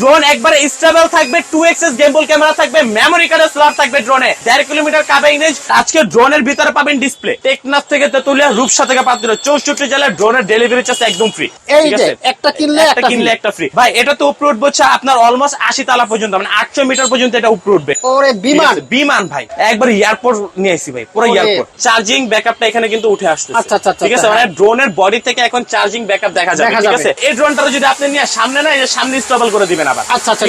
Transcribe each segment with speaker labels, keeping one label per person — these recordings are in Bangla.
Speaker 1: ড্রোন একবারে স্টেবল থাকবে টু এক্সএস গেমবল ক্যামেরা থাকবে মেমোরি কার্ডের স্লট থাকবে ড্রোনে দেড় কিলোমিটার কাবে রেঞ্জ আজকে ড্রোনের ভিতরে পাবেন ডিসপ্লে টেকনাফ থেকে তেতুলিয়া রূপসা থেকে পাত্র চৌষট্টি জেলায় ড্রোনের ডেলিভারি চার্জ একদম ফ্রি
Speaker 2: এই যে, একটা কিনলে
Speaker 1: একটা কিনলে একটা ফ্রি ভাই এটা তো উপরে উঠবে হচ্ছে আপনার অলমোস্ট আশি তালা পর্যন্ত মানে আটশো মিটার পর্যন্ত এটা উপরে উঠবে।
Speaker 2: ওরে বিমান!
Speaker 1: বিমান ভাই। একবার এয়ারপোর্ট নিয়ে আসি ভাই পুরো। এয়ারপোর্ট চার্জিং ব্যাকআপটা এখানে কিন্তু উঠে আসছে
Speaker 2: আচ্ছা, আচ্ছা, আচ্ছা,
Speaker 1: ঠিক আছে?
Speaker 2: আচ্ছা,
Speaker 1: মানে ড্রোনের বডি থেকে এখন চার্জিং ব্যাকআপ দেখা যাবে। ঠিক আছে? এই ড্রোনটা যদি আপনি নিয়ে সামনে না এই সামনে স্টেবল করে দিবেন আবার
Speaker 2: আচ্ছা, আচ্ছা,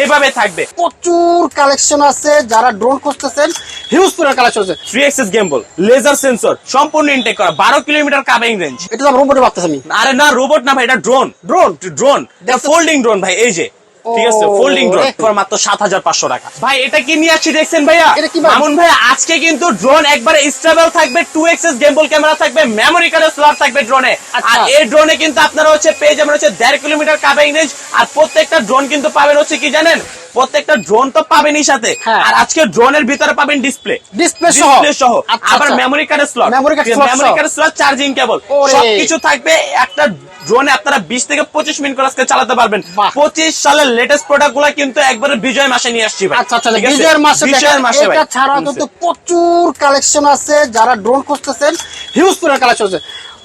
Speaker 1: এইভাবে থাকবে।
Speaker 2: প্রচুর কালেকশন আছে যারা ড্রোন খুঁজতেছেন হিউজ পুরো কালেকশন আছে।
Speaker 1: Three axis gimbal laser sensor সম্পূর্ণ ইনটেক করা বারো কিলোমিটার কাভিং রেঞ্জ
Speaker 2: এটা তো রোবটে ভাবতেছি আমি
Speaker 1: আরে না রোবট না ভাই এটা drone drone drone folding drone ভাই এই যে। ঠিক আছে ফোল্ডিং ড্রোন ফর মাত্র সাত হাজার পাঁচশো টাকা। ভাই এটা কি নিয়ে আসছি দেখছেন ভাইয়া? মামুন ভাই আজকে কিন্তু ড্রোন একবারে স্টেবল থাকবে টু এক্সএস গেমবল ক্যামেরা থাকবে মেমোরি কার্ডের স্লট থাকবে ড্রোনে
Speaker 2: আচ্ছা।
Speaker 1: আর এই ড্রোনে কিন্তু আপনারা হচ্ছে পেয়ে যাবেন হচ্ছে দেড় কিলোমিটার কাভিং রেঞ্জ আর প্রত্যেকটা ড্রোন কিন্তু পাবেন হচ্ছে কি জানেন? প্রত্যেকটা ড্রোন তো পাবেনই সাথে।
Speaker 2: হ্যাঁ।
Speaker 1: আর আজকে ড্রোনের ভিতরে পাবেন ডিসপ্লে
Speaker 2: ডিসপ্লে সহ।
Speaker 1: সহ।
Speaker 2: আচ্ছা,
Speaker 1: আবার
Speaker 2: আচ্ছা।
Speaker 1: মেমোরি কার্ডের স্লট মেমোরি কার্ডের স্লট চার্জিং কেবল সবকিছু থাকবে একটা ড্রোনে আপনারা বিশ থেকে পঁচিশ মিনিট করে আজকে চালাতে পারবেন। পঁচিশ সালের লেটেস্ট প্রোডাক্টগুলা কিন্তু একবারে বিজয় মাসে নিয়ে আসছি
Speaker 2: আচ্ছা আচ্ছা বিজয়ের মাসে
Speaker 1: বিজয়ের মাসে
Speaker 2: এটা ছাড়াও কিন্তু প্রচুর কালেকশন আছে। যারা ড্রোন খুঁজতেছেন হিউজ পুরো কালেকশন আছে।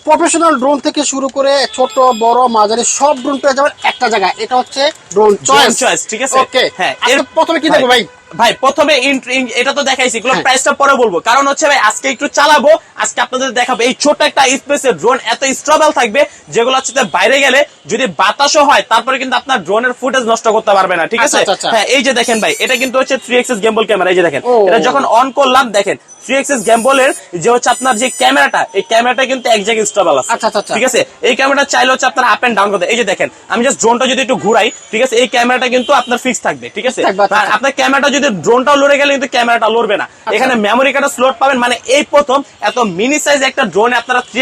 Speaker 2: প্রফেশনাল ড্রোন থেকে শুরু করে ছোট বড় মাঝারি সব ড্রোন পেয়ে যাবেন একটা জায়গায়। এটা হচ্ছে ড্রোন
Speaker 1: চয়েস ঠিক আছে?
Speaker 2: ওকে
Speaker 1: হ্যাঁ
Speaker 2: এর প্রথমে কি দেখব ভাই?
Speaker 1: ভাই? প্রথমে এটা তো দেখাইছি এগুলো
Speaker 2: হ্যাঁ।
Speaker 1: প্রাইসটা পরে বলব। কারণ হচ্ছে ভাই আজকে একটু চালাবো আজকে আপনাদের দেখাবো। এই ছোট একটা স্পেসের ড্রোন এত স্ট্রবেল থাকবে যেগুলো হচ্ছে বাইরে গেলে যদি বাতাসও হয় তারপরে কিন্তু আপনার ড্রোনের ফুটেজ নষ্ট করতে পারবে না ঠিক আছে?
Speaker 2: আচ্ছা, আচ্ছা, আচ্ছা।
Speaker 1: হ্যাঁ এই যে দেখেন ভাই এটা কিন্তু হচ্ছে থ্রি এক্সেস গেম্বল ক্যামেরা এই যে দেখেন। এটা যখন অন করলাম দেখেন থ্রি গ্যাম্বলের যে হচ্ছে আপনার যে ক্যামেরাটা এই ক্যামেরাটা কিন্তু এক জায়গায় স্টেবল আছে।
Speaker 2: আচ্ছা, আচ্ছা, আচ্ছা।
Speaker 1: ঠিক আছে? এই ক্যামেরাটা চাইলে হচ্ছে আপনার আপ এন্ড ডাউন করতে এই যে দেখেন আমি জাস্ট ড্রোনটা যদি একটু ঘুরাই ঠিক আছে? এই ক্যামেরাটা কিন্তু আপনার ফিক্স থাকবে ঠিক আছে?
Speaker 2: আচ্ছা,
Speaker 1: আর
Speaker 2: আচ্ছা।
Speaker 1: আপনার ক্যামেরাটা যদি ড্রোনটাও লড়ে গেলে কিন্তু ক্যামেরাটা লড়বে না। এখানে মেমোরি কার্ডের স্লট পাবেন মানে এই প্রথম এত মিনি সাইজ একটা ড্রোনে আপনারা থ্রি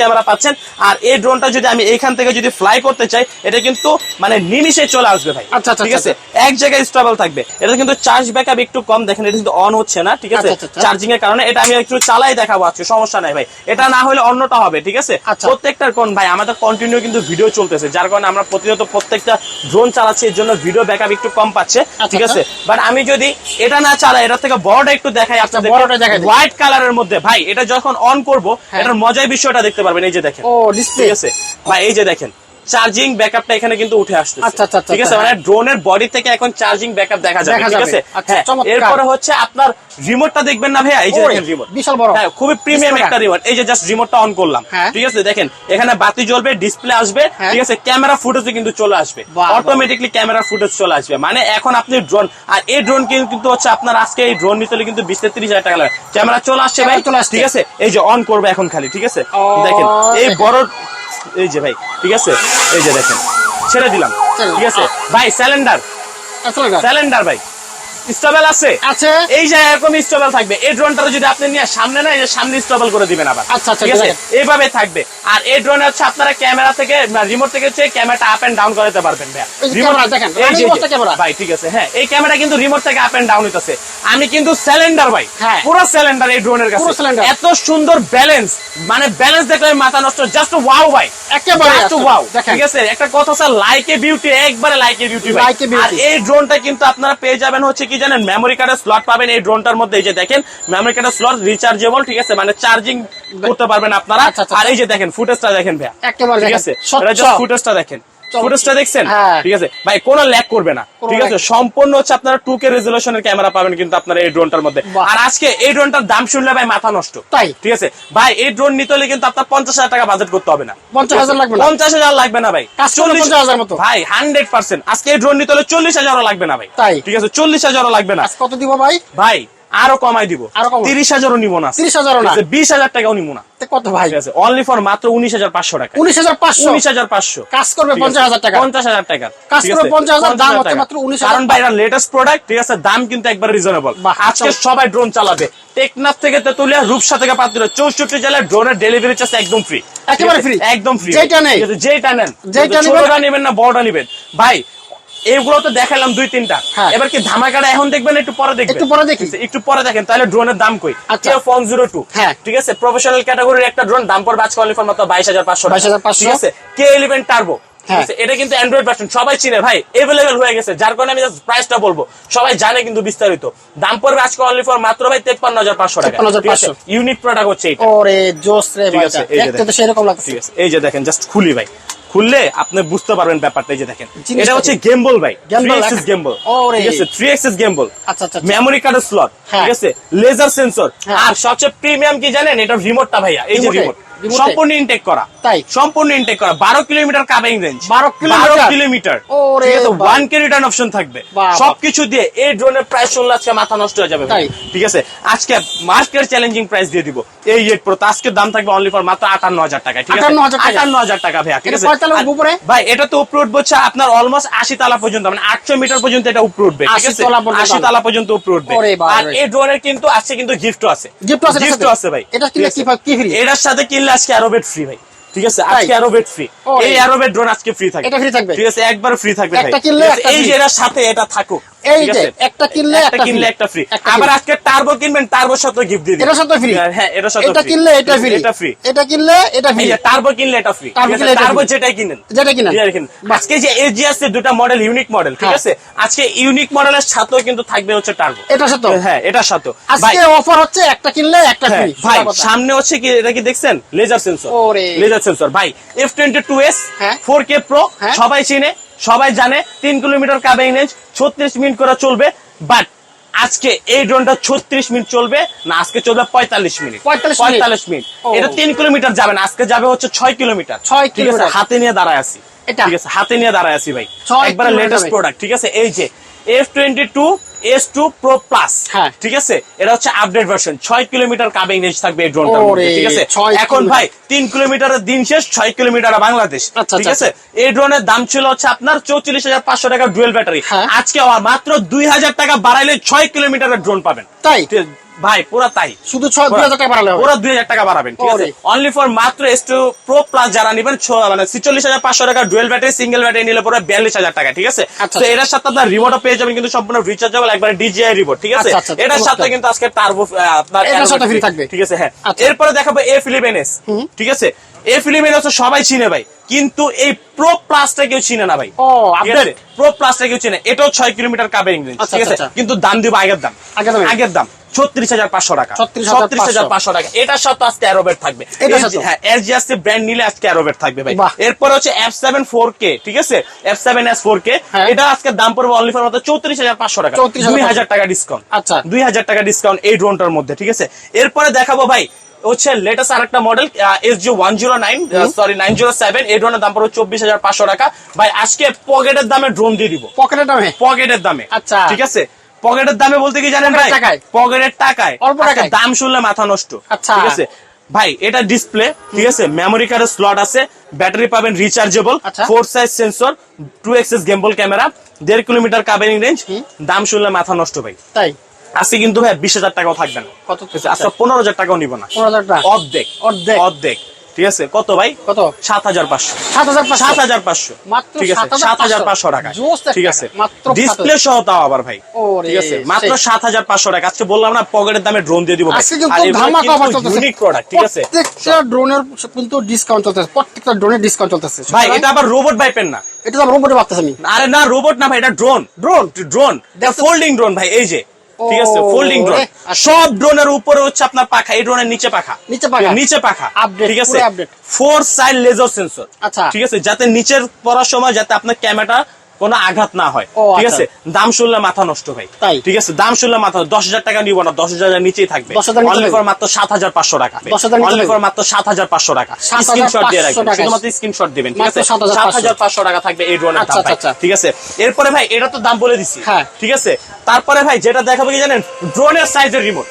Speaker 1: ক্যামেরা পাচ্ছেন। আর এই ড্রোনটা যদি আমি এইখান থেকে যদি ফ্লাই করতে চাই এটা কিন্তু মানে নিমিশে চলে আসবে ভাই।
Speaker 2: আচ্ছা,
Speaker 1: ঠিক আছে? এক জায়গায় স্টেবল থাকবে। এটা কিন্তু চার্জ ব্যাকআপ একটু কম দেখেন এটা কিন্তু অন হচ্ছে না ঠিক আছে। চার্জিং এর কারণে এটা আমি একটু চালাই দেখাবো আজকে সমস্যা নাই ভাই। এটা না হলে অন্যটা হবে ঠিক আছে?
Speaker 2: আচ্ছা।
Speaker 1: প্রত্যেকটার কোন ভাই আমাদের কন্টিনিউ কিন্তু ভিডিও চলতেছে যার কারণে আমরা প্রতিনিয়ত প্রত্যেকটা ড্রোন চালাচ্ছি এর জন্য ভিডিও ব্যাকআপ একটু কম পাচ্ছে ঠিক
Speaker 2: আচ্ছা।
Speaker 1: আছে? বাট আমি যদি এটা না চালাই এটা থেকে বড়টা একটু দেখাই আপনাদের
Speaker 2: বড়টা দেখাই
Speaker 1: হোয়াইট কালারের মধ্যে ভাই এটা যখন অন করব
Speaker 2: হ্যাঁ।
Speaker 1: এটার মজার বিষয়টা দেখতে পারবেন এই যে দেখেন।
Speaker 2: ও ডিসপ্লে
Speaker 1: ঠিক আছে? ভাই এই যে দেখেন চার্জিং ব্যাকআপটা এখানে কিন্তু উঠে আসছে
Speaker 2: আচ্ছা, আচ্ছা, আচ্ছা,
Speaker 1: ঠিক আছে?
Speaker 2: আচ্ছা,
Speaker 1: মানে ড্রোনের বডি থেকে এখন চার্জিং ব্যাকআপ দেখা যাবে ঠিক আছে?
Speaker 2: আচ্ছা,
Speaker 1: হ্যাঁ। এরপরে হচ্ছে আপনার রিমোটটা দেখবেন না ভাইয়া? এই যে দেখেন রিমোট
Speaker 2: বিশাল বড়।
Speaker 1: হ্যাঁ খুবই প্রিমিয়াম একটা রিমোট এই যে জাস্ট রিমোটটা অন করলাম।
Speaker 2: হ্যাঁ।
Speaker 1: ঠিক আছে? দেখেন এখানে বাতি জ্বলবে ডিসপ্লে আসবে
Speaker 2: হ্যাঁ।
Speaker 1: ঠিক আছে? ক্যামেরা ফুটেজে কিন্তু চলে আসবে। অটোমেটিকলি ক্যামেরা ফুটেজ চলে আসবে। মানে এখন আপনি ড্রোন আর এই ড্রোন কিন্তু হচ্ছে আপনার আজকে এই ড্রোন নিতে হলে কিন্তু বিশ থেকে ত্রিশ হাজার টাকা লাগে। ক্যামেরা চলে আসছে ভাই
Speaker 2: চলে আসছে।
Speaker 1: ঠিক আছে? এই যে অন করবে এখন খালি ঠিক আছে? দেখেন এই বড় এই যে ভাই ঠিক আছে? এই যে দেখেন ছেড়ে দিলাম ঠিক আছে? ভাই স্যালেন্ডার
Speaker 2: আচ্ছা
Speaker 1: স্যালেন্ডার ভাই। স্টেবল আছে?
Speaker 2: আছে।
Speaker 1: এই যে এরকম স্টেবল থাকবে। এই ড্রোনটা যদি আপনি নিয়ে সামনে না এই যে সামনে স্টেবল করে দিবেন আবার।
Speaker 2: আচ্ছা, আচ্ছা,
Speaker 1: ঠিক আছে? এইভাবে থাকবে। আর এই ড্রোনে হচ্ছে আপনারা ক্যামেরা থেকে রিমোট থেকে হচ্ছে ক্যামেরাটা আপ এন্ড ডাউন করতে পারবেন
Speaker 2: camera দেখেন,
Speaker 1: যে- ভাই ঠিক আছে হ্যাঁ এই ক্যামেরা কিন্তু রিমোট থেকে আপ এন্ড ডাউন হইতাছে। আমি কিন্তু সিলিন্ডার ভাই
Speaker 2: হ্যাঁ।
Speaker 1: পুরো সিলিন্ডার এই ড্রোনের কাছে। এত সুন্দর ব্যালেন্স মানে ব্যালেন্স দেখলে মাথা নষ্ট জাস্ট ওয়াও ভাই।
Speaker 2: একেবারে আসলে,
Speaker 1: wow ঠিক আছে? একটা কথা স্যার লাইকে বিউটি একবারে লাইকে বিউটি ভাই। আর এই ড্রোনটা কিন্তু আপনারা পেয়ে যাবেন হচ্ছে কি জানেন মেমোরি কার্ডের স্লট পাবেন এই ড্রোনটার মধ্যে। এই যে দেখেন মেমোরি কার্ডের স্লট রিচার্জেবল ঠিক আছে? মানে চার্জিং করতে পারবেন আপনারা।
Speaker 2: আচ্ছা, আচ্ছা।
Speaker 1: আর এই যে দেখেন ফুটেজটা দেখেন ভাইয়া।
Speaker 2: একেবারে
Speaker 1: ঠিক আছে? ফুটেজটা দেখেন। ফুটেজটা দেখছেন?
Speaker 2: হ্যাঁ।
Speaker 1: ঠিক আছে। ভাই কোনো ল্যাক করবে না। ঠিক আছে? সম্পূর্ণ হচ্ছে আপনারা টু কে রেজলিউশনের ক্যামেরা পাবেন কিন্তু আপনারা এই ড্রোনটার মধ্যে। আর আজকে এই ড্রোনটার দাম শুনলে ভাই মাথা নষ্ট।
Speaker 2: তাই?
Speaker 1: ঠিক আছে? ভাই এই ড্রোন নিতে হলে কিন্তু আপনার পঞ্চাশ হাজার টাকা বাজেট করতে হবে না।
Speaker 2: 50,000 লাগবে
Speaker 1: পঞ্চাশ হাজার লাগবে না ভাই।
Speaker 2: চল্লিশ হাজার মতো?
Speaker 1: ভাই হান্ড্রেড পার্সেন্ট আজকে এই ড্রোন নিতে হলে চল্লিশ হাজারও লাগবে না ভাই।
Speaker 2: তাই?
Speaker 1: ঠিক আছে? চল্লিশ হাজারও লাগবে না।
Speaker 2: কত দিব ভাই?
Speaker 1: ভাই আরও কমাই দিব।
Speaker 2: আরও
Speaker 1: তিরিশ হাজারও নিব না।
Speaker 2: 30,000 ও না?
Speaker 1: বিশ হাজার টাকাও নিব না।
Speaker 2: কত ভাই?
Speaker 1: আছে অনলি ফর মাত্র উনিশ হাজার পাঁচশো টাকা।
Speaker 2: উনিশ হাজার পাঁচশো?
Speaker 1: উনিশ হাজার পাঁচশো।
Speaker 2: কাজ করবে পঞ্চাশ হাজার টাকা।
Speaker 1: পঞ্চাশ হাজার টাকা।
Speaker 2: কাজ করবে
Speaker 1: আছে?
Speaker 2: 50,000, দাম হচ্ছে। মাত্র 19,000
Speaker 1: কারণ ভাই এটা লেটেস্ট প্রোডাক্ট ঠিক আছে দাম কিন্তু একবার রিজনেবল আজকে সবাই ড্রোন চালাবে। টেকনাফ থেকে তেতুলিয়া রূপসা থেকে পাত্র চৌষট্টি জেলায় ড্রোনের ডেলিভারি চার্জ একদম ফ্রি
Speaker 2: একেবারে free?
Speaker 1: একদম ফ্রি
Speaker 2: যেটা নেই?
Speaker 1: যেটা নেন।
Speaker 2: যেটা নেবেন
Speaker 1: না বড়টা নেবেন। ভাই এগুলো তো দেখালাম দুই তিনটা।
Speaker 2: হ্যাঁ।
Speaker 1: এবার কি ধামাকাটা এখন দেখবেন একটু পরে দেখবেন?
Speaker 2: একটু পরে দেখি।
Speaker 1: একটু পরে দেখেন তাহলে ড্রোনের দাম কই?
Speaker 2: আচ্ছা।
Speaker 1: ফোন জিরো টু
Speaker 2: হ্যাঁ।
Speaker 1: ঠিক আছে? প্রফেশনাল ক্যাটাগরির একটা ড্রোন দাম পড়বে আজকে অনলি ফর মাত্র বাইশ হাজার পাঁচশো
Speaker 2: 22,500
Speaker 1: ঠিক আছে? K eleven turbo? এটা কিন্তু অ্যান্ড্রয়েড ভার্সন সবাই চিনে। ভাই এভেলেবেল হয়ে গেছে। যার কারণে আমি প্রাইসটা বলব। সবাই জানে কিন্তু বিস্তারিত। দাম পড়বে আজকে অনলি ফর মাত্র ভাই তেপ্পান্ন হাজার পাঁচশো টাকা।
Speaker 2: 53,500
Speaker 1: ইউনিক প্রোডাক্ট হচ্ছে
Speaker 2: ওরে জোস রে ভাই
Speaker 1: আছে, এই যে
Speaker 2: দেখতে তো সেরকম লাগছে
Speaker 1: এই যে দেখেন জাস্ট খুলি ভাই। খুললে আপনি বুঝতে পারবেন ব্যাপারটা যে দেখেন এটা হচ্ছে? গেমবল ভাই গেমবল ঠিক আছে থ্রি এক্সেস গেমবল। মেমোরি কার্ডের স্লট
Speaker 2: হ্যাঁ।
Speaker 1: ঠিক আছে লেজার সেন্সর
Speaker 2: হ্যাঁ।
Speaker 1: আর সবচেয়ে প্রিমিয়াম কি জানেন এটা রিমোটটা ভাইয়া এই যে রিমোট। সম্পূর্ণ ইনটেক করা।
Speaker 2: তাই?
Speaker 1: সম্পূর্ণ ইনটেক করা। বারো kilometre covering range
Speaker 2: 12 kilometre?
Speaker 1: One K return option থাকবে। সবকিছু দিয়ে এই ড্রোনের প্রাইস শুনলে আজকে মাথা নষ্ট হয়ে যাবে।
Speaker 2: তাই?
Speaker 1: ঠিক আছে? আজকে মার্কেট চ্যালেঞ্জিং প্রাইস দিয়ে দিব। এই এইট প্রো আজকের দাম থাকবে অনলি ফর মাত্র আটান্ন হাজার টাকা ঠিক আছে? আটান্ন হাজার টাকা ভাইয়া ঠিক আছে? ভাই এটা তো উপরে উঠবে আপনার অলমোস্ট আশি তালা পর্যন্ত। মানে আটশো মিটার পর্যন্ত এটা উপরে উঠবে ঠিক আছে? আশি তালা পর্যন্ত উপরে উঠবে আর। এই ড্রোনের কিন্তু আজকে কিন্তু গিফটও আছে।
Speaker 2: Gift আছে সাথে?
Speaker 1: আছে ভাই।
Speaker 2: এটা কিনলে কি
Speaker 1: এটার সাথে কিনলে আজকে অ্যারোবেট ফ্রি ভাই। ঠিক আছে? আজকে অ্যারোবেট ফ্রি। এই ড্রোন আজকে ফ্রি থাকবে।
Speaker 2: এটা free থাকবে?
Speaker 1: ঠিক আছে? একবার ফ্রি থাকবে
Speaker 2: একটা কিনলে
Speaker 1: এই যে। এটার সাথে এটা থাকুক।
Speaker 2: এই যে, একটা কিনলে
Speaker 1: একটা কিনলে একটা ফ্রি আবার আজকে টার্বো কিনবেন টার্বোর সাথে গিফট দিয়ে
Speaker 2: এটার সাথে free?
Speaker 1: হ্যাঁ সাথে
Speaker 2: এটা কিনলে এটা ফ্রি
Speaker 1: এটা ফ্রি
Speaker 2: এটা কিনলে এটা ফ্রি
Speaker 1: টার্বো কিনলে এটা ফ্রি
Speaker 2: এটা
Speaker 1: টার্বো যেটাই কিনেন।
Speaker 2: যেটা কিনেন।
Speaker 1: আজকে যে দুটা মডেল ইউনিক মডেল ঠিক
Speaker 2: হ্যাঁ।
Speaker 1: আছে? আজকে ইউনিক মডেলের সাথেও কিন্তু থাকবে হচ্ছে টার্বো
Speaker 2: এটা সাথে।
Speaker 1: হ্যাঁ এটার সাথেও। ভাই
Speaker 2: আজকে অফার হচ্ছে একটা কিনলে একটা
Speaker 1: হ্যাঁ,
Speaker 2: ফ্রি
Speaker 1: ভাই সামনে হচ্ছে কি এটা কি দেখছেন? লেজার সেন্সর
Speaker 2: ওরে।
Speaker 1: লেজার সেন্সর ভাই F twenty two S. Four K pro. সবাই চিনে সবাই জানে তিন কিলোমিটার কাবিং রেঞ্জ ছত্রিশ মিনিট করে চলবে বাট আজকে এই ড্রোনটা ছত্রিশ মিনিট চলবে না আজকে চলবে পঁয়তাল্লিশ মিনিট। পঁয়তাল্লিশ মিনিট। এটা তিন কিলোমিটার যাবে না আজকে যাবে হচ্ছে ছয় কিলোমিটার।
Speaker 2: ছয় কিলোমিটার।
Speaker 1: হাতে নিয়ে দাঁড়ায় আছি। ঠিক আছে হাতে নিয়ে দাঁড়ায় আছি ভাই। একবারে লেটেস্ট প্রোডাক্ট ঠিক আছে? এই যে F twenty two S two pro plus. ঠিক আছে? এটা হচ্ছে আপডেট ভার্সন ছয় কিলোমিটার কাবিং রেঞ্জ থাকবে এই ড্রোনটার মধ্যে ঠিক আছে? এখন ভাই তিন কিলোমিটারের দিন শেষ ছয় কিলোমিটার বাংলাদেশ
Speaker 2: আচ্ছা,
Speaker 1: ঠিক
Speaker 2: আচ্ছা,
Speaker 1: আছে এই ড্রোনের দাম ছিল হচ্ছে আপনার চৌচল্লিশ হাজার পাঁচশো টাকা ডুয়েল ব্যাটারি। আজকে মাত্র দুই হাজার টাকা বাড়াইলে ছয় কিলোমিটারের ড্রোন পাবেন।
Speaker 2: তাই?
Speaker 1: ঠিক? ভাই পুরা তাই
Speaker 2: শুধু দুই হাজার টাকা বাড়ালে
Speaker 1: পুরো দুই হাজার টাকা বাড়াবেন ঠিক আছে অনলি ফর মাত্র এস টু প্রো প্লাস যারা নিবেন মানে ছিচল্লিশ হাজার পাঁচশো টাকা ডুয়েল ব্যাটারি সিঙ্গেল ব্যাটারি নিলে পরে বিয়াল্লিশ হাজার টাকা ঠিক আছে
Speaker 2: আচ্ছা,
Speaker 1: তো
Speaker 2: আচ্ছা।
Speaker 1: এটার সাথে আপনার রিমোটও পেয়ে যাবেন কিন্তু সম্পূর্ণ রিচার্জেবল একবার ডিজিআই রিমোট ঠিক আছে
Speaker 2: আচ্ছা,
Speaker 1: এটার সাথে কিন্তু আজকে টার্বো আপনার।
Speaker 2: থাকবে।
Speaker 1: ঠিক আছে হ্যাঁ। এরপরে দেখাবো এ ফিলিপ এনএস ঠিক আছে এ ফিলিপ এনএস সবাই চিনে ভাই কিন্তু এই প্রো প্লাসটা কেউ চিনে না ভাই। প্রো প্লাসটা কেউ চিনে এটাও ছয় কিলোমিটার কাবিং
Speaker 2: আচ্ছা,
Speaker 1: ঠিক আছে। কিন্তু দাম দিব আগের দাম
Speaker 2: আগের দামে?
Speaker 1: ছত্রিশ হাজার পাঁচশো টাকা। ছত্রিশ হাজার পাঁচশো টাকা। এটার সাথে আজকে অ্যারোবেট থাকবে। হ্যাঁ এর যে আজকে ব্র্যান্ড নিলে আজকে অ্যারোবেট থাকবে ভাই। এরপর হচ্ছে এফ সেভেন ফোর কে ঠিক আছে? F seven S four K. এটা আজকে দাম পড়বে অনলি ফর মাত্র চৌত্রিশ হাজার পাঁচশো টাকা। দুই হাজার টাকা ডিসকাউন্ট
Speaker 2: আচ্ছা।
Speaker 1: দুই হাজার টাকা ডিসকাউন্ট এই ড্রোনটার মধ্যে ঠিক আছে? এরপরে দেখাবো ভাই হচ্ছে লেটেস্ট আর একটা model S G one zero nine sorry nine zero seven এই ড্রোনের দাম পড়বে চব্বিশ হাজার পাঁচশো টাকা। ভাই আজকে পকেটের দামে ড্রোন দিয়ে দিব।
Speaker 2: পকেটের দামে?
Speaker 1: পকেটের দামে।
Speaker 2: আচ্ছা।
Speaker 1: ঠিক আছে? পকেটের দামে বলতে কি জানেন ভাই?
Speaker 2: পকেটের টাকায়? অল্প টাকায়?
Speaker 1: দাম শুনলে মাথা নষ্ট।
Speaker 2: আচ্ছা।
Speaker 1: ঠিক আছে? ভাই এটা ডিসপ্লে ঠিক আছে? মেমোরি কার্ডের স্লট আছে। ব্যাটারি পাবেন রিচার্জেবল
Speaker 2: আচ্ছা।
Speaker 1: Four size sensor two axis gimbal camera দেড় কিলোমিটার কাভারিং রেঞ্জ দাম শুনলে মাথা নষ্ট ভাই।
Speaker 2: তাই?
Speaker 1: আজকে কিন্তু ভাই বিশ হাজার টাকাও থাকবে না। আজকে পনেরো হাজার টাকাও নিব না। অর্ধেক।
Speaker 2: অর্ধেক?
Speaker 1: অর্ধেক। ঠিক আছে? কত ভাই?
Speaker 2: কত?
Speaker 1: সাত হাজার পাঁচশো।
Speaker 2: সাত হাজার
Speaker 1: সাত হাজার পাঁচশো। ঠিক আছে? সাত হাজার পাঁচশো। টাকা ঠিক আছে? ডিসপ্লে সহ তাও আবার ভাই। ঠিক আছে? মাত্র সাত হাজার পাঁচশো টাকা। আজকে বললাম না পকেটের দামে ড্রোন দিয়ে দিব ইউনিক প্রোডাক্ট ঠিক আছে?
Speaker 2: প্রত্যেকটা ড্রোনের কিন্তু ডিসকাউন্ট চলতেছে। প্রত্যেকটা ড্রোনের ডিসকাউন্ট চলতেছে।
Speaker 1: ভাই এটা আবার রোবট না।
Speaker 2: এটা তো রোবটে ভাবতেছি আমি।
Speaker 1: আরে না রোবট না ভাই এটা drone drone drone? Folding drone ভাই এই যে। ঠিক আছে ফোল্ডিং ড্রোন
Speaker 2: আচ্ছা।
Speaker 1: সব ড্রোনের উপরে হচ্ছে আপনার পাখা এই ড্রোনের নিচে পাখা।
Speaker 2: নিচে পাখা?
Speaker 1: নিচে পাখা। ঠিক আছে? ফোর সাইড লেজার সেন্সর
Speaker 2: আচ্ছা।
Speaker 1: ঠিক আছে? যাতে নিচের পড়ার সময় যাতে আপনার ক্যামেরাটা কোনো আঘাত না হয়। ঠিক
Speaker 2: আচ্ছা।
Speaker 1: আছে? দাম শুনলে মাথা নষ্ট ভাই? ঠিক আছে? দাম শুনলে মাথা দশ হাজার টাকা নিব না দশ হাজার নিচেই থাকবে।
Speaker 2: 10,000
Speaker 1: অনলি ফর মাত্র সাত হাজার পাঁচশো টাকা।
Speaker 2: 10,000 নিচে
Speaker 1: অনলি ফর মাত্র সাত হাজার পাঁচশো টাকা। স্ক্রিনশট দিয়ে রাখবেন। শুধুমাত্র স্ক্রিনশট দিবেন। ঠিক আছে?
Speaker 2: 7,500
Speaker 1: সাত হাজার পাঁচশো টাকা থাকবে এই ড্রোনের
Speaker 2: আচ্ছা,
Speaker 1: দাম
Speaker 2: আচ্ছা।
Speaker 1: ঠিক আছে? এরপরে ভাই এটা তো দাম বলে দিছি।
Speaker 2: হ্যাঁ।
Speaker 1: ঠিক আছে? তারপরে ভাই যেটা দেখাবো কি জানেন? ড্রোনের সাইজের রিমোট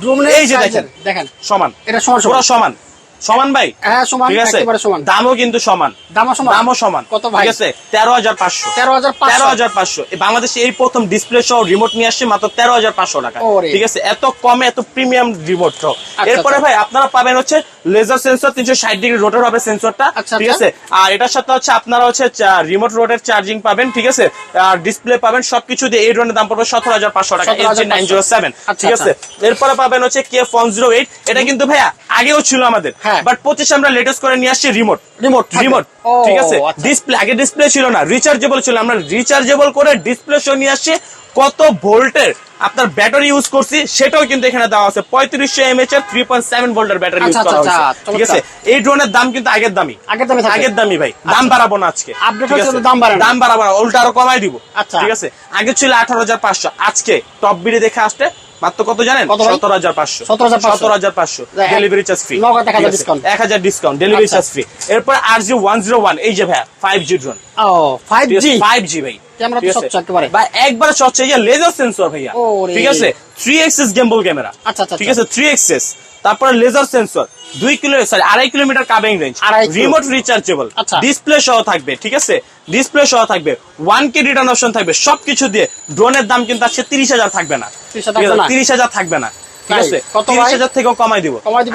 Speaker 2: ড্রোনের
Speaker 1: এই যে দেখেন।
Speaker 2: দেখেন।
Speaker 1: সমান।
Speaker 2: এটা সমান সমান।
Speaker 1: সমান ভাই?
Speaker 2: হ্যাঁ সমান
Speaker 1: ঠিক আছে?
Speaker 2: সমান।
Speaker 1: দামও কিন্তু সমান।
Speaker 2: দামও সমান।
Speaker 1: দামও সমান।
Speaker 2: কত ভাই?
Speaker 1: ঠিক আছে? তেরো হাজার পাঁচশো।
Speaker 2: তেরো হাজার
Speaker 1: তেরো হাজার পাঁচশো। বাংলাদেশে এই প্রথম ডিসপ্লে সহ রিমোট নিয়ে আসছে মাত্র তেরো হাজার পাঁচশো টাকা। ঠিক আছে? এত কমে এত প্রিমিয়াম রিমোট সহ।
Speaker 2: আচ্ছা,
Speaker 1: এরপরে
Speaker 2: আচ্ছা।
Speaker 1: ভাই আপনারা পাবেন হচ্ছে লেজার সেন্সর তিনশো ষাট ডিগ্রি রোটার হবে সেন্সরটা
Speaker 2: আচ্ছা,
Speaker 1: ঠিক
Speaker 2: আচ্ছা।
Speaker 1: আছে? আর এটার সাথে হচ্ছে আপনারা হচ্ছে রিমোট রোডের চার্জিং পাবেন ঠিক আছে? আর ডিসপ্লে পাবেন সবকিছু দিয়ে এই ড্রোনের দাম পড়বে সতেরো হাজার পাঁচশো টাকা নাইন জিরো সেভেন
Speaker 2: আচ্ছা,
Speaker 1: ঠিক আছে? এরপরে পাবেন হচ্ছে কে ফোন জিরো এইট এটা কিন্তু ভাইয়া আগেও ছিল আমাদের
Speaker 2: হ্যাঁ।
Speaker 1: বাট পঁচিশে আমরা লেটেস্ট করে নিয়ে আসছি রিমোট
Speaker 2: রিমোট
Speaker 1: রিমোট ঠিক আছে?
Speaker 2: আচ্ছা।
Speaker 1: ডিসপ্লে আগে ডিসপ্লে ছিল না রিচার্জেবল ছিল। আমরা রিচার্জেবল করে ডিসপ্লে সহ নিয়ে আসছি। কত ভোল্টের আপনার ব্যাটারি ইউজ করছি সেটাও কিন্তু এখানে দেওয়া আছে। পঁয়ত্রিশশো এমএচ এর থ্রি পয়েন্ট সেভেন ভোল্টের ব্যাটারি ইউজ
Speaker 2: আচ্ছা,
Speaker 1: করা
Speaker 2: আচ্ছা,
Speaker 1: হয়েছে।
Speaker 2: আচ্ছা,
Speaker 1: ঠিক আছে? এই ড্রোনের দাম কিন্তু আগের দামি
Speaker 2: আগের দামে।
Speaker 1: আগের দামি ভাই। দাম বাড়াবো না আজকে।
Speaker 2: দাম বাড়ে
Speaker 1: দাম বাড়াবো না উল্টা আরও কমাই দিব।
Speaker 2: আচ্ছা।
Speaker 1: ঠিক আছে? আগে ছিল আঠারো হাজার পাঁচশো। আজকে টপ বিডি দেখে আসতে মাত্র কত জানেন? সতেরো হাজার পাঁচশো। সতেরো হাজার পাঁচশো। ডেলিভারি চার্জ ফ্রি
Speaker 2: নগদ 1000 discount।
Speaker 1: এক হাজার ডিসকাউন্ট ডেলিভারি
Speaker 2: আচ্ছা।
Speaker 1: চার্জ ফ্রি এরপর আর জি ওয়ান জিরো ওয়ান এই যে ভাইয়া five G drone
Speaker 2: five G
Speaker 1: five G ভাই।
Speaker 2: ক্যামেরা তো স্বচ্ছ একেবারে।
Speaker 1: একবার স্বচ্ছ লেজার সেন্সর ভাইয়া। ঠিক আছে? থ্রি এক্সেস গেম্বল ক্যামেরা
Speaker 2: আচ্ছা, আচ্ছা,
Speaker 1: ঠিক আছে থ্রি এক্সেস তারপরে লেজার সেন্সর দুই কিলো সরি আড়াই kilometre covering range remote rechargeable. Display সহ থাকবে ঠিক আছে? ডিসপ্লে সহ থাকবে। ওয়ান কে রিটার্ন অপশন থাকবে। সবকিছু দিয়ে ড্রোনের দাম কিন্তু আজকে তিরিশ হাজার থাকবে না।
Speaker 2: 30,000 থাকবে না?
Speaker 1: তিরিশ হাজার থাকবে না। ঠিক আছে? তিরিশ হাজার থেকেও কমাই দিব।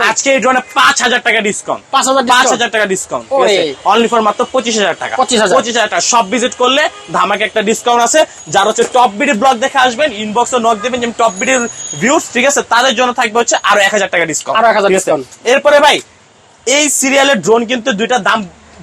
Speaker 1: আজকে এই ড্রোনে পাঁচ হাজার টাকা ডিসকাউন্ট
Speaker 2: 5,000
Speaker 1: পাঁচ হাজার টাকা ডিসকাউন্ট
Speaker 2: ওরে।
Speaker 1: অনলি ফর মাত্র পঁচিশ হাজার টাকা। পঁচিশ হাজার। টাকা। সব ভিজিট করলে ধামাকে একটা ডিসকাউন্ট আছে যার হচ্ছে টপ বিডি ব্লগ দেখে আসবেন ইনবক্সে নক দেবেন যে টপ বিডির ভিউস ঠিক আছে? তাদের জন্য থাকবে হচ্ছে আরও এক হাজার টাকা ডিসকাউন্ট
Speaker 2: আরও 1000 discount।
Speaker 1: এরপরে ভাই এই সিরিয়ালের ড্রোন কিন্তু দুইটা দাম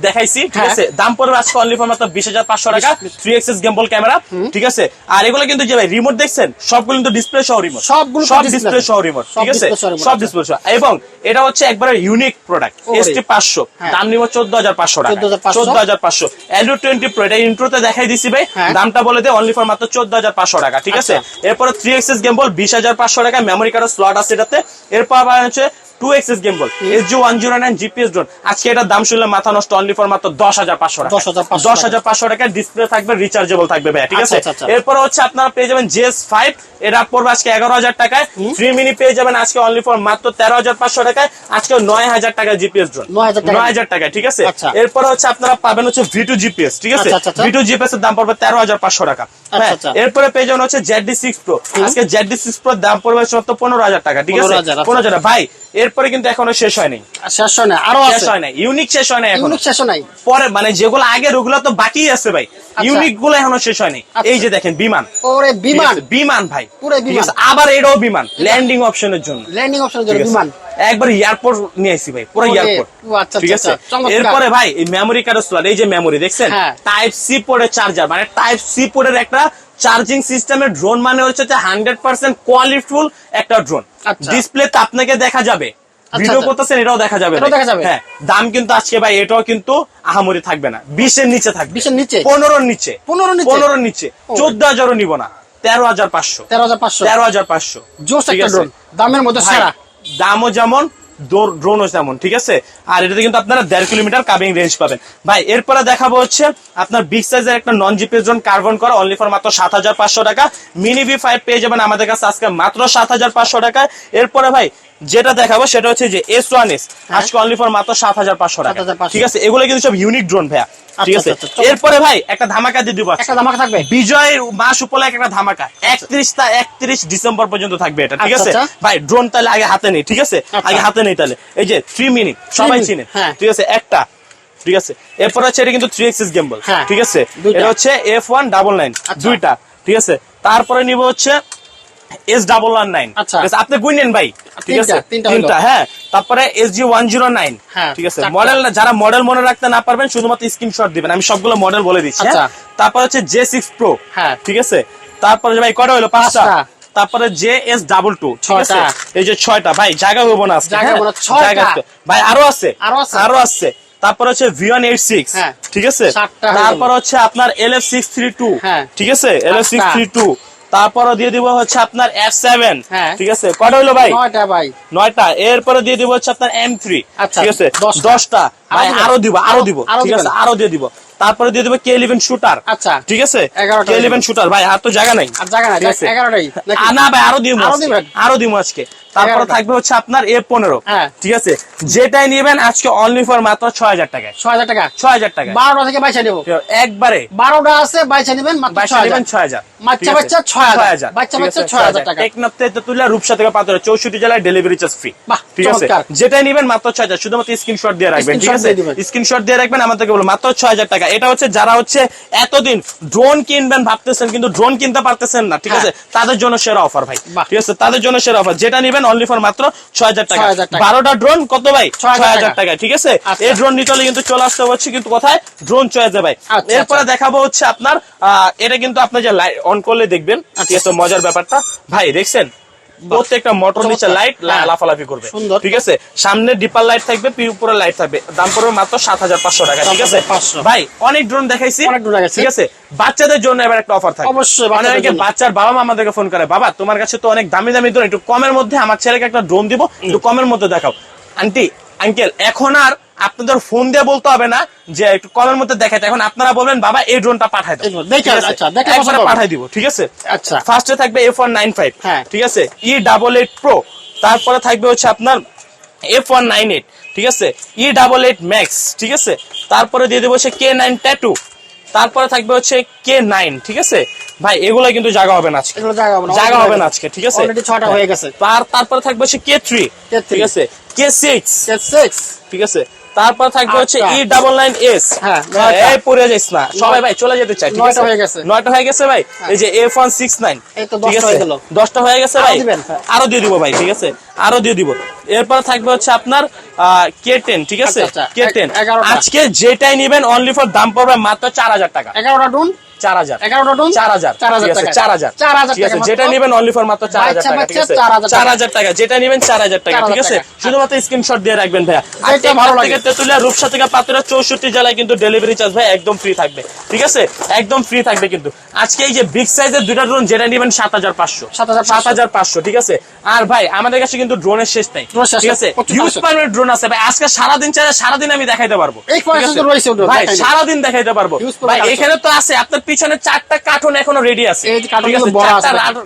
Speaker 1: দেখাইছি ঠিক
Speaker 2: হ্যাঁ।
Speaker 1: আছে? দাম পড়বে আজকে অনলি ফর মাত্র বিশ হাজার পাঁচশো টাকা থ্রি এক্সেস গেম্বল ক্যামেরা ঠিক আছে? আর এগুলো কিন্তু যে ভাই রিমোট দেখছেন সবগুলো কিন্তু ডিসপ্লে সহ রিমোট
Speaker 2: সবগুলো
Speaker 1: সব ডিসপ্লে সহ রিমোট ঠিক আছে? সব
Speaker 2: আচ্ছা।
Speaker 1: ডিসপ্লে সহ। এবং এটা হচ্ছে একবারে ইউনিক প্রোডাক্ট। এসটি পাঁচশো।
Speaker 2: হ্যাঁ।
Speaker 1: দাম নিব চোদ্দ হাজার পাঁচশো টাকা। চোদ্দ হাজার পাঁচশো? এলু টোয়েন্টি প্রো এটা ইন্ট্রোতে দেখাই দিছি ভাই।
Speaker 2: হ্যাঁ।
Speaker 1: দামটা বলে দে অনলি ফর মাত্র চোদ্দ হাজার পাঁচশো টাকা ঠিক আছে?
Speaker 2: আচ্ছা।
Speaker 1: এরপরে থ্রি এক্সেস গেম্বল বিশ হাজার পাঁচশো টাকা। মেমোরি কার্ডের স্লট আছে এটাতে। এরপর আবার হচ্ছে two axis gimbal S G one zero nine GPS drone আজকে এটার দাম শুনলে মাথা নষ্ট অনলি ফর মাত্র দশ হাজার পাঁচশো টাকা। দশ হাজার পাঁচশো টাকা। ডিসপ্লে থাকবে রিচার্জেবল থাকবে ভাই ঠিক
Speaker 2: আচ্ছা,
Speaker 1: আছে?
Speaker 2: আচ্ছা, আচ্ছা।
Speaker 1: এরপর হচ্ছে আপনারা পেয়ে যাবেন জেএস ফাইভ এটা পড়বে আজকে এগারো হাজার টাকায়। থ্রি মিনি পেয়ে যাবেন আজকে অনলি ফর মাত্র তেরো হাজার পাঁচশো টাকায়। আজকে নয় হাজার টাকা জিপিএস ড্রোন নয় হাজার টাকায়। ঠিক আছে?
Speaker 2: আচ্ছা।
Speaker 1: এরপর হচ্ছে আপনারা পাবেন হচ্ছে ভিটু জিপিএস ঠিক আছে?
Speaker 2: আচ্ছা, আচ্ছা, আচ্ছা।
Speaker 1: ভিটু জিপিএস এর দাম পড়বে তেরো হাজার পাঁচশো টাকা।
Speaker 2: আচ্ছা।
Speaker 1: এরপরে পেয়ে যাবেন হচ্ছে জেডডি সিক্স প্রো আজকে জেডডি সিক্স প্রো দাম পড়বে মাত্র পনেরো হাজার টাকা ঠিক আছে?
Speaker 2: 15,000 আচ্ছা।
Speaker 1: পনেরো হাজার। ভাই এরপরে কিন্তু এখনও শেষ হয়নি।
Speaker 2: শেষ হয় না আরও
Speaker 1: শেষ হয় নাই ইউনিক শেষ হয় নাই এখন
Speaker 2: ইউনিক শেষ নাই।
Speaker 1: পরে মানে যেগুলো আগের ওগুলো তো বাকি আছে ভাই ইউনিকগুলো এখনও শেষ হয়নি।
Speaker 2: আচ্ছা।
Speaker 1: এই যে দেখেন বিমান।
Speaker 2: ওরে বিমান।
Speaker 1: বিমান ভাই।
Speaker 2: পুরো বিমান।
Speaker 1: আবার এটাও বিমান ল্যান্ডিং অপশনের জন্য।
Speaker 2: ল্যান্ডিং অপশনের জন্য বিমান।
Speaker 1: একবার এয়ারপোর্ট নিয়ে আসি ভাই পুরো এয়ারপোর্ট
Speaker 2: আচ্ছা,
Speaker 1: ঠিক
Speaker 2: আচ্ছা,
Speaker 1: আছে?
Speaker 2: আচ্ছা,
Speaker 1: এরপরে ভাই এই মেমোরি কার্ডের স্লট এই যে মেমোরি দেখছেন। টাইপ সি পোর্টের চার্জার মানে টাইপ সি পোর্টের একটা চার্জিং সিস্টেমের ড্রোন মানে হচ্ছে হান্ড্রেড পার্সেন্ট কোয়ালিটিফুল একটা ড্রোন
Speaker 2: আচ্ছা।
Speaker 1: ডিসপ্লে আপনি দেখা যাবে। ভিডিও
Speaker 2: আচ্ছা।
Speaker 1: করতেছেন এটাও দেখা যাবে
Speaker 2: দেখা যাবে?
Speaker 1: হ্যাঁ দাম কিন্তু আজকে ভাই এটাও কিন্তু আহামরি থাকবে না। বিশের নিচে থাকবে।
Speaker 2: 20 এর নিচে?
Speaker 1: পনেরোর নিচে।
Speaker 2: 15 নিচে?
Speaker 1: পনেরোর নিচে। চোদ্দ হাজারও নিব না। তেরো হাজার পাঁচশো।
Speaker 2: তেরো হাজার পাঁচশো?
Speaker 1: তেরো হাজার পাঁচশো।
Speaker 2: দামের মধ্যে সেরা।
Speaker 1: দামও যেমন ড্রোনও যেমন ঠিক আছে? আর এটাতে কিন্তু আপনারা দেড় কিলোমিটার কাবিং রেঞ্জ পাবেন। ভাই এরপরে দেখাবো হচ্ছে আপনার বিগ সাইজের একটা নন জিপিএস ড্রোন কার্বন করা অনলি ফর মাত্র সাত হাজার পাঁচশো টাকা। মিনি ভি ফাইভ পেয়ে যাবেন আমাদের কাছে আজকে মাত্র সাত হাজার পাঁচশো টাকায়। এরপরে ভাই যেটা দেখাবো সেটা হচ্ছে যে এস ওয়ান এস আজকে অনলি ফর মাত্র সাত হাজার পাঁচশো টাকা। ঠিক আছে এগুলো কিন্তু সব ইউনিক ড্রোন ভাইয়া। ঠিক
Speaker 2: আচ্ছা,
Speaker 1: আছে?
Speaker 2: আচ্ছা, আচ্ছা,
Speaker 1: এরপরে ভাই একটা ধামাকা দিয়ে দিব
Speaker 2: একটা ধামাকা থাকবে?
Speaker 1: বিজয়ের মাস উপলক্ষে একটা ধামাকা। একত্রিশ তা একত্রিশ ডিসেম্বর পর্যন্ত থাকবে এটা ঠিক আছে। ভাই ড্রোন তাহলে আগে হাতে নেই ঠিক আছে। আগে হাতে নেই তাহলে। এই যে থ্রি মিনিট সবাই চিনে।
Speaker 2: হ্যাঁ।
Speaker 1: ঠিক আছে একটা। ঠিক আছে? এরপর হচ্ছে এটা কিন্তু থ্রি এক্সিস গেম্বল। ঠিক আছে? এটা হচ্ছে এফ ওয়ান ডাবল নাইন। দুইটা। ঠিক আছে? তারপরে নিব হচ্ছে এস ডাবল ওয়ান নাইন
Speaker 2: আচ্ছা।
Speaker 1: আপনি গুইনেন ভাই। ঠিক
Speaker 2: তিনটা,
Speaker 1: আছে
Speaker 2: তিনটা
Speaker 1: হ্যাঁ তারপরে S G one zero nine
Speaker 2: হ্যাঁ,
Speaker 1: ঠিক আছে মডেল যারা মডেল মনে রাখতে না পারবেন শুধুমাত্র স্ক্রিনশট দিবেন আমি সবগুলো মডেল বলে দিচ্ছি হ্যাঁ?
Speaker 2: আচ্ছা।
Speaker 1: তারপর হচ্ছে জে সিক্স প্রো
Speaker 2: হ্যাঁ।
Speaker 1: ঠিক আছে তারপরে ভাই কটা হলো পাঁচটা। তারপরে জে এস ডাবল টু
Speaker 2: ছয়টা।
Speaker 1: এই যে ছয়টা ভাই জায়গা হব না
Speaker 2: জায়গা
Speaker 1: হ্যাঁ? ভাই আরও আছে
Speaker 2: আরও আছে।
Speaker 1: আরও আছে তারপর হচ্ছে ভি ওয়ান এইট সিক্স
Speaker 2: হ্যাঁ।
Speaker 1: ঠিক আছে তারপর হচ্ছে আপনার L F six three two
Speaker 2: হ্যাঁ।
Speaker 1: ঠিক আছে L F six three two তারপরে দিয়ে দিব হচ্ছে আপনার এফ সেভেন
Speaker 2: হ্যাঁ।
Speaker 1: ঠিক আছে? কটা হলো ভাই?
Speaker 2: নয়টা ভাই।
Speaker 1: নয়টা। এরপরে দিয়ে দিব হচ্ছে আপনার এম থ্রি
Speaker 2: আচ্ছা,
Speaker 1: ঠিক আছে?
Speaker 2: দশটা।
Speaker 1: ভাই আরও দিব। আরও দিব ঠিক আছে? আরও দিয়ে দিব। তারপরে দিয়ে দিব কে ইলেভেন শুটার
Speaker 2: আচ্ছা।
Speaker 1: ঠিক আছে? কে ইলেভেন শুটার ভাই আর তো জায়গা নাই।
Speaker 2: আর জায়গা নাই, এগারোটাই,
Speaker 1: না ভাই আরও দিব আরও দিব আজকে। তারপরে থাকবে হচ্ছে আপনার এ পনেরো।
Speaker 2: হ্যাঁ।
Speaker 1: ঠিক আছে? যেটাই নিবেন আজকে অনলি ফর মাত্র ছয় হাজার টাকায়
Speaker 2: ছয় হাজার টাকা।
Speaker 1: ছয় হাজার টাকায়
Speaker 2: বারোটা থেকে বাইশে নেব।
Speaker 1: একবারে
Speaker 2: বারোটা আছে বাইশে নেবেন মাত্র
Speaker 1: নেবেন ছয় হাজার।
Speaker 2: বাচ্চা বাচ্চা ছয় হাজার। বাচ্চা বাচ্চা ছয় হাজার টাকা।
Speaker 1: টেকনাফ রূপসা থেকে পাথরে চৌষট্টি জেলায় ডেলিভারি চার্জ ফ্রি ঠিক আছে? যেটাই নিবেন মাত্র ছয় হাজার। শুধুমাত্র স্ক্রিনশট দিয়ে রাখবেন ঠিক আছে? স্ক্রিনশট দিয়ে রাখবেন আমাদেরকে বলো মাত্র ছয় হাজার টাকা। এটা হচ্ছে যারা হচ্ছে এতদিন ড্রোন কিনবেন ভাবতেছেন কিন্তু ড্রোন কিনতে পারতেছেন না ঠিক আছে? তাদের জন্য সেরা অফার ভাই। ঠিক আছে? তাদের জন্য সেরা অফার যেটা নিবেন পাবেন অনলি ফর মাত্র ছয় হাজার টাকা। বারোটা ড্রোন কত ভাই?
Speaker 2: 6,000
Speaker 1: ছয় হাজার টাকা। ঠিক আছে?
Speaker 2: আচ্ছা।
Speaker 1: এই ড্রোন নিতে হলে কিন্তু চলে আসতে হচ্ছে কিন্তু কোথায়? ড্রোন চয়েসে ভাই।
Speaker 2: আচ্ছা,
Speaker 1: এরপরে দেখাবো হচ্ছে আপনার আহ, এটা কিন্তু আপনার যে লাইট অন করলে দেখবেন।
Speaker 2: আচ্ছা।
Speaker 1: ঠিক আছে মজার ব্যাপারটা। ভাই দেখছেন? প্রত্যেকটা মোটর নিচে লাইট
Speaker 2: হ্যাঁ।
Speaker 1: লাফালাফি করবে। ঠিক আছে? সামনে ডিপার লাইট থাকবে উপরে লাইট থাকবে। দাম পড়বে মাত্র সাত হাজার পাঁচশো টাকা ঠিক আছে?
Speaker 2: 7,500
Speaker 1: ভাই অনেক ড্রোন দেখাইছি। ঠিক আছে? বাচ্চাদের জন্য এবার একটা অফার থাকে
Speaker 2: অবশ্যই,
Speaker 1: অনেকে বাচ্চার বাবা মা আমাদেরকে ফোন করে বাবা তোমার কাছে তো অনেক দামি দামি ড্রোন একটু কমের মধ্যে আমার ছেলেকে একটা ড্রোন দিব একটু কমের মধ্যে দেখাও। আন্টি আঙ্কেল এখন আর আপনাদের ফোন দিয়ে বলতে হবে না যে একটু কমের মধ্যে দেখাইতে এখন আপনারা বলবেন বাবা এই ড্রোনটা পাঠাই দাও।
Speaker 2: হবে।
Speaker 1: পাঠাই দিব ঠিক আছে?
Speaker 2: আচ্ছা।
Speaker 1: ফার্স্টে থাকবে এফ ওয়ান নাইন ফাইভ। ঠিক আছে? ই ডাবল এইট প্রো তারপরে থাকবে হচ্ছে আপনার এফ ওয়ান নাইন এইট ঠিক আছে? ই ডাবল এইট ম্যাক্স ঠিক আছে? তারপরে দিয়ে দেবো হচ্ছে কে নাইন ট্যাটু তারপরে থাকবে হচ্ছে কে নাইন ঠিক আছে? ভাই এগুলো কিন্তু জায়গা হবে না আজকে।
Speaker 2: জায়গা হবে না।
Speaker 1: জায়গা হবে না আজকে ঠিক আছে?
Speaker 2: ছটা হয়ে গেছে।
Speaker 1: তার তারপরে থাকবে হচ্ছে কে থ্রি ঠিক আছে? কে সিক্স
Speaker 2: সিক্স
Speaker 1: ঠিক আছে? তারপর থাকবে হচ্ছে
Speaker 2: আচ্ছা।
Speaker 1: ই ডাবল নাইন এস
Speaker 2: হ্যাঁ,
Speaker 1: পড়ে যাইস না। সবাই ভাই চলে যেতে চাই ঠিক আছে?
Speaker 2: হয়ে গেছে।
Speaker 1: নয়টা হয়ে গেছে ভাই? এই যে এফ ওয়ান সিক্স নাইন
Speaker 2: এই তো দশটা হয়ে
Speaker 1: হয়ে গেছে
Speaker 2: আরও
Speaker 1: ভাই?
Speaker 2: হ্যাঁ।
Speaker 1: আরও দিয়ে দিব ভাই ঠিক আছে? আরও দিয়ে দিব। এরপর থাকবে হচ্ছে আপনার কে টেন ঠিক আছে?
Speaker 2: আচ্ছা, আচ্ছা।
Speaker 1: কে টেন আজকে যেটাই নিবেন অনলি ফর দাম পড়বে মাত্র চার হাজার টাকা।
Speaker 2: এগারোটা ড্রোন
Speaker 1: চার হাজার।
Speaker 2: এগারোটা ড্রোন
Speaker 1: চার হাজার।
Speaker 2: চার হাজার
Speaker 1: ঠিক আছে,
Speaker 2: টাকা।
Speaker 1: চার হাজার।
Speaker 2: চার হাজার
Speaker 1: ঠিক আছে যেটা নেবেন অনলি ফর মাত্র চার হাজার টাকা ঠিক আছে? চার হাজার টাকা। যেটা নেবেন চার হাজার টাকা ঠিক আছে? শুধুমাত্র স্ক্রিনশট দিয়ে রাখবেন ভাইয়া। আর
Speaker 2: ভালো লাগে।
Speaker 1: তেতুলিয়া রূপসা থেকে পাতুরা চৌষট্টি জেলায় কিন্তু ডেলিভারি চার্জ ভাই একদম ফ্রি থাকবে। ঠিক আছে? একদম ফ্রি থাকবে কিন্তু। আজকে এই যে বিগ সাইজের দুইটা ড্রোন যেটা নেবেন সাত হাজার পাঁচশো। সাত হাজার পাঁচশো। ঠিক আছে? আর ভাই আমাদের কাছে কিন্তু ড্রোনের শেষ নাই। ঠিক আছে? ড্রোন আছে। ভাই আজকে সারাদিন সারাদিন আমি দেখাইতে পারব। ভাই। সারাদিন দেখাইতে পারব। ভাই এখানে তো আছে আপনার পিছনে চারটা কার্টুন এখনও রেডি আছে।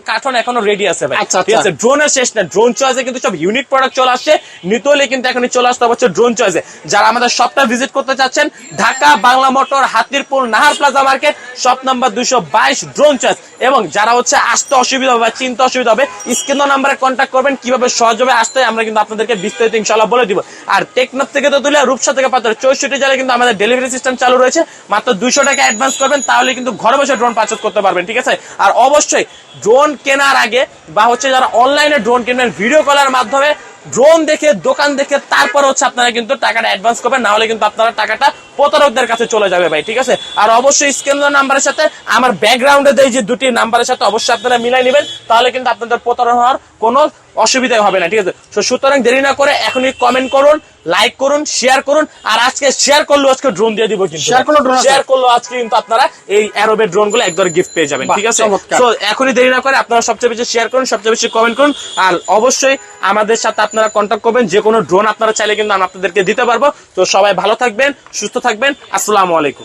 Speaker 2: কার্টন
Speaker 1: এখনও রেডি আছে ভাই।
Speaker 2: আচ্ছা,
Speaker 1: ঠিক
Speaker 2: আচ্ছা।
Speaker 1: আছে? ড্রোনের শেষ না ড্রোন চয়েসে কিন্তু সব ইউনিক প্রোডাক্ট চলে আসছে। নিতলে হলে কিন্তু এখন চলে আসতে হচ্ছে ড্রোন চয়েসে যারা আমাদের শপটা ভিজিট করতে চাচ্ছেন Dhaka Bangla motor Hatirpool Nahar plaza market shop number দুইশো বাইশ ড্রোন চয়েস এবং যারা হচ্ছে আসতে অসুবিধা হবে বা চিন্তা অসুবিধা হবে, স্ক্রিন নাম্বারে কন্ট্যাক্ট করবেন, কীভাবে সহজভাবে আসতে আমরা কিন্তু আপনাদেরকে বিস্তারিত ইনশাল্লাহ বলে দিব। আর টেকনাফ থেকে তো তুলে রূপসা থেকে পাত্র চৌষট্টি জেলায় কিন্তু আমাদের ডেলিভারি সিস্টেম চালু রয়েছে। মাত্র দুইশো টাকা অ্যাডভান্স করবেন, তাহলে কিন্তু ঘরে বসে ড্রোন পারচেজ করতে পারবেন, ঠিক আছে? আর অবশ্যই ড্রোন কেনার আগে বা হচ্ছে যারা অনলাইনে ড্রোন কিনবেন ভিডিও কলের মাধ্যমে ড্রোন দেখে, দোকান দেখে, তারপর হচ্ছে আপনারা কিন্তু টাকাটা অ্যাডভান্স করবেন, না হলে কিন্তু আপনারা টাকাটা প্রতারকদের কাছে চলে যাবে ভাই, ঠিক আছে? আর অবশ্যই স্ক্রিন নাম্বারের সাথে, আমার ব্যাকগ্রাউন্ডে দেয় যে দুটি নাম্বারের সাথে, অবশ্যই আপনারা মিলাই নেবেন, তাহলে কিন্তু আপনাদের প্রতারণা হওয়ার কোনো অসুবিধা হবে না ঠিক আছে? তো সুতরাং দেরি না করে এখনই কমেন্ট করুন লাইক করুন শেয়ার করুন আর আজকে শেয়ার করলেও আজকে ড্রোন দিয়ে দিব কিন্তু।
Speaker 2: করলেও drone আছে।
Speaker 1: শেয়ার করলেও আজকে কিন্তু আপনারা এই অ্যারোবের ড্রোনগুলো একদর গিফট পেয়ে যাবেন ঠিক আছে? তো এখনই দেরি না করে আপনারা সবচেয়ে বেশি শেয়ার করুন সবচেয়ে বেশি কমেন্ট করুন আর অবশ্যই আমাদের সাথে আপনারা কন্ট্যাক্ট করবেন যে কোনো ড্রোন আপনারা চাইলে কিন্তু আমি আপনাদেরকে দিতে পারব। তো সবাই ভালো থাকবেন সুস্থ থাকবেন আসসালামু আলাইকুম।